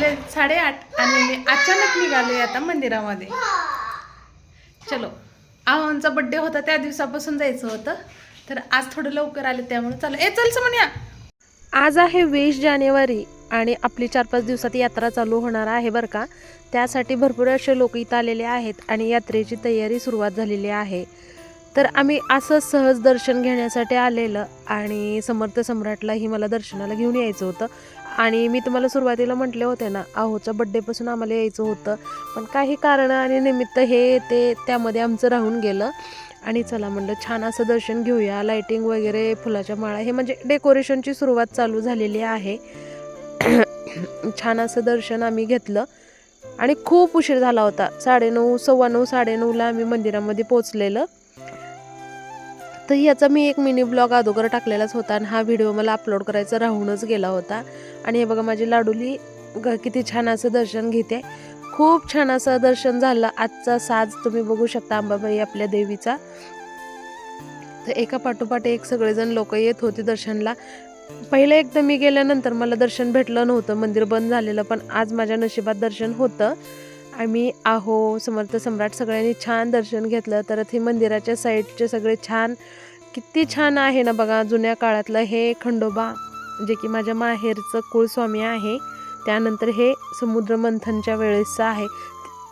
वाजले साडेआठ आणि मी अचानक निघालोय आता मंदिरामध्ये. चलो. आव्हानचा बड्डे होता त्या दिवसापासून जायचं होतं. तर आज थोडं लवकर आले त्यामुळे चालू. ए चल समन्या आज आहे वीस जानेवारी आणि आपली चार पाच दिवसात यात्रा चालू होणार आहे बरं का? त्यासाठी भरपूर असे लोक इथं आलेले आहेत आणि यात्रेची तयारी सुरुवात झालेली आहे. तर आम्ही असं सहज दर्शन घेण्यासाठी आलेलं आणि समर्थ सम्राटलाही मला दर्शनाला घेऊन यायचं होतं. आणि मी तुम्हाला सुरुवातीला म्हटले होते ना आहोच्या बड्डेपासून आम्हाला यायचं होतं. पण काही कारणं आणि निमित्त हे ते त्यामध्ये आमचं राहून गेलं. आणि चला म्हणलं छान असं दर्शन घेऊया. लाईटिंग वगैरे फुलाच्या माळा हे म्हणजे डेकोरेशनची सुरुवात चालू झालेली आहे. छान असं दर्शन आम्ही घेतलं. आणि खूप उशीर झाला होता. साडेनऊ सव्वा नऊ साडेनऊला आम्ही मंदिरामध्ये पोचलेलं तर याचा मी एक मिनी ब्लॉग अगोदर टाकलेलाच होता आणि हा व्हिडिओ मला अपलोड करायचा राहूनच गेला होता. आणि हे बघा माझी लाडुली ग- किती छान असं दर्शन घेते. खूप छान असं दर्शन झालं. आजचा साज तुम्ही बघू शकता अंबाबाई आपल्या देवीचा. तर एका पाठोपाठ एक सगळेजण लोक येत होते दर्शनला. पहिलं एकदा मी गेल्यानंतर मला दर्शन भेटलं नव्हतं. मंदिर बंद झालेलं पण आज माझ्या नशिबात दर्शन होतं. आम्ही आहो समर्थ सम्राट सगळ्यांनी छान दर्शन घेतलं. तर ते मंदिराच्या साईडचे सगळे छान किती छान आहे ना बघा जुन्या काळातलं हे खंडोबा जे की माझ्या माहेरचं कुळस्वामी आहे. त्यानंतर हे समुद्र मंथनच्या वेळेसचं आहे.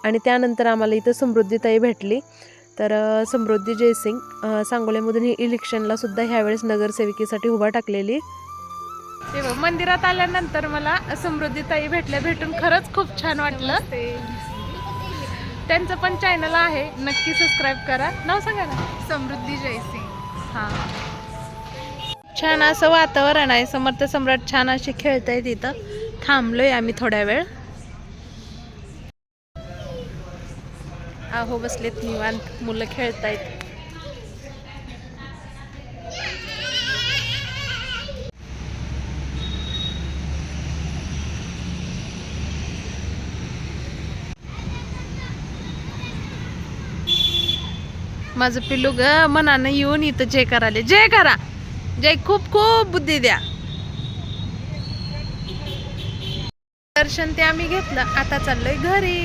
आणि त्यानंतर आम्हाला इथं समृद्धीताई भेटली. तर समृद्धी जयसिंग सांगोल्यामधून ही इलेक्शनला सुद्धा ह्यावेळेस नगरसेविकेसाठी उभा टाकलेली. ते बघ, मंदिरात आल्यानंतर मला समृद्धीताई भेटल्या भेटून खरंच खूप छान वाटलं. त्यांचं पण चॅनल आहे. नक्की सबस्क्राईब करा. नाव सांगा ना. समृद्धी जयसिंग. हा. छान असं वातावरण आहे. समर्थ सम्राट छान असे खेळतायत तिथं. थांबलोय आम्ही थोड्या वेळ. आहो बसलेत निवांत. मुलं खेळतायत. माझं पिल्लू ग मनानं येऊन इथं जय कराले जय करा. जय खूप खूप बुद्धी द्या. दर्शन ते आम्ही घेतलं. आता चाललोय घरी.